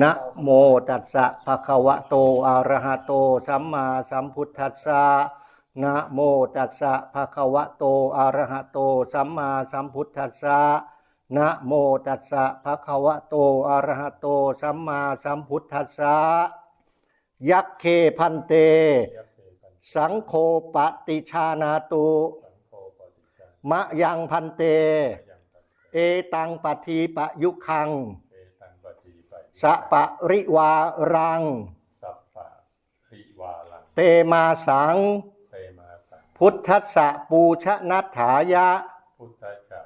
นะโมตัสสะภะคะวะโตอะระหะโต สัมมาสัมพุทธัสสะนะโมตัสสะภะคะวะโตอะระหะโต สัมมาสัมพุทธัสสะนะโมตัสสะภะคะวะโตอะระหะโต สัมมาสัมพุทธัสสะยักเคพันเต สังโฆปฏิชานาตุสังโฆปฏิจจามะยังพันเต เอตังปทีปยุคังง สะปะริวารัง สัพพะริวาลังเตมาสัง เตมาสังพุทธัสสะปูชนัฏฐายะ พุทธะ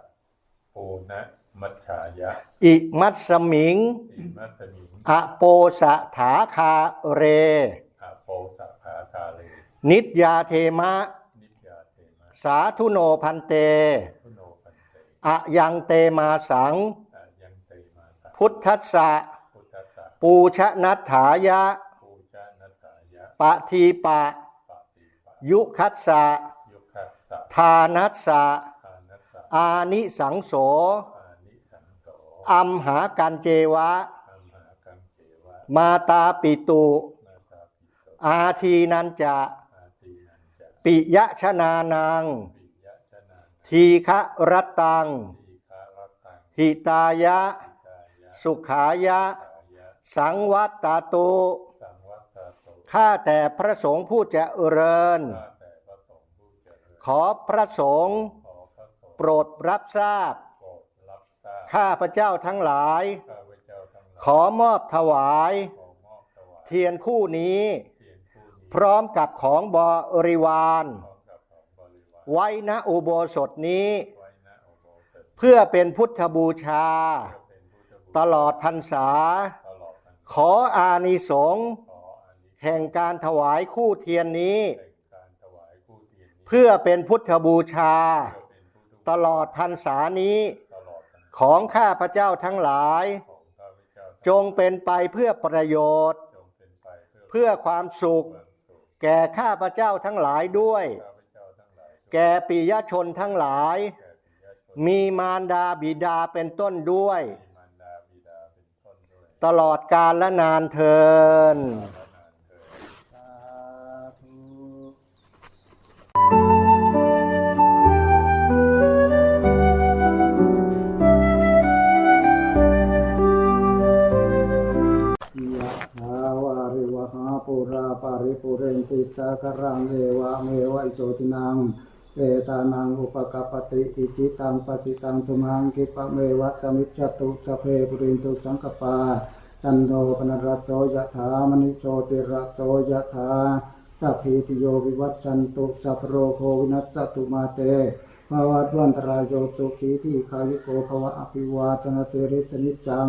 ปูนะมัจฉายะอิมัสสมิง อิมัสมิงอโปสะถาคาเร อาโปสัพพาคาเลนิตยาเทมะ นิจยาเทมะสาธุโนพันเตพุโนปันเตอะยังเตมาสังอายังเตมาสังพุทธัสสะพุทธะ ปูชนัฏฐายะ ปูชานัตตายะปะทีปะปะติปะยุคัสสะยุคคัสสะทานัสสะทานัสสะอานิสังโส อานิสังโสอัมหากันเจวะอัมหากังเจวะมาตาปิตุ นาตาปิโตอาทีนันจะ อาตีนันจะปิยชนานัง ปิยะชนะทีฆะรัตตัง ทีคารตังหิตายะ กายะสุขายะกายะ สังวัตตาตุ สังวัตตโตข้าแต่พระสงฆ์ผู้เจริญ ข้าแต่พระสงฆ์ผู้เจริญขอพระสงฆ์ขอพระสงฆ์โปรดรับทราบ โปรดรับทราบข้าพระเจ้าทั้งหลาย ข้าพเจ้าทั้งหลายขอมอบถวาย ขอมอบถวายเทียนคู่นี้ เทียนผู้นี้พร้อมกับของบริวาร พร้อมกับของบริวารไว้ณอุโบสถนี้ ไว้ณโอโบสถเพื่อเป็นพุทธบูชา เพื่อเป็นพุทธบูตชาลอดพรรษา ขออานิสงส์ขออานิสงส์แห่งการถวายคู่เทียนนี้ แห่งการถวายผู้เทียนนี้เพื่อเป็นพุทธบูชาเพื่อเป็นพุทธบูชาตลอดพรรษานี้ตลอดพรรษาของข้าพระเจ้าทั้งหลาย ของข้าพเจ้าจงเป็นไปเพื่อประโยชน์ จงเป็นไปเพื่อเพื่อความสุข ความสุขแก่ข้าพระเจ้าทั้งหลายด้วย ข้าพเจ้าทั้งหลายแก่ปิยชนทั้งหลาย แก่ปิยชนมีมารดาบิดาเป็นต้นด้วย มี ตลอดกาลและนานเทินและนาเถิดสาธุยะถาวาปุราปาริปุเรนติสากรังเอวะเมวะอิโจตินัง เวตานังอุปกปปติอิจิตังปฏิตังตุมังคิปะเมวะสมิจจตุสพเพปุรินตุสังกปาจันโดปนรสโสยะถามณิโชติระโสยะถาสัพพิติโยวิวัชชันตุสัพโรโควินัสตุมาเตภวัตวันตรายโยสุขีที่คายุโกภวะอภิวาทนาเสริสนิจจัง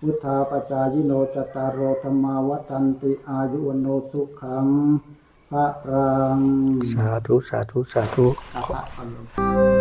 พุทธาปจายิโนจตารโรธรรมาวัตันติอายุวโนสุขัง ระรัง สาธุ สาธุ สาธุอาภะ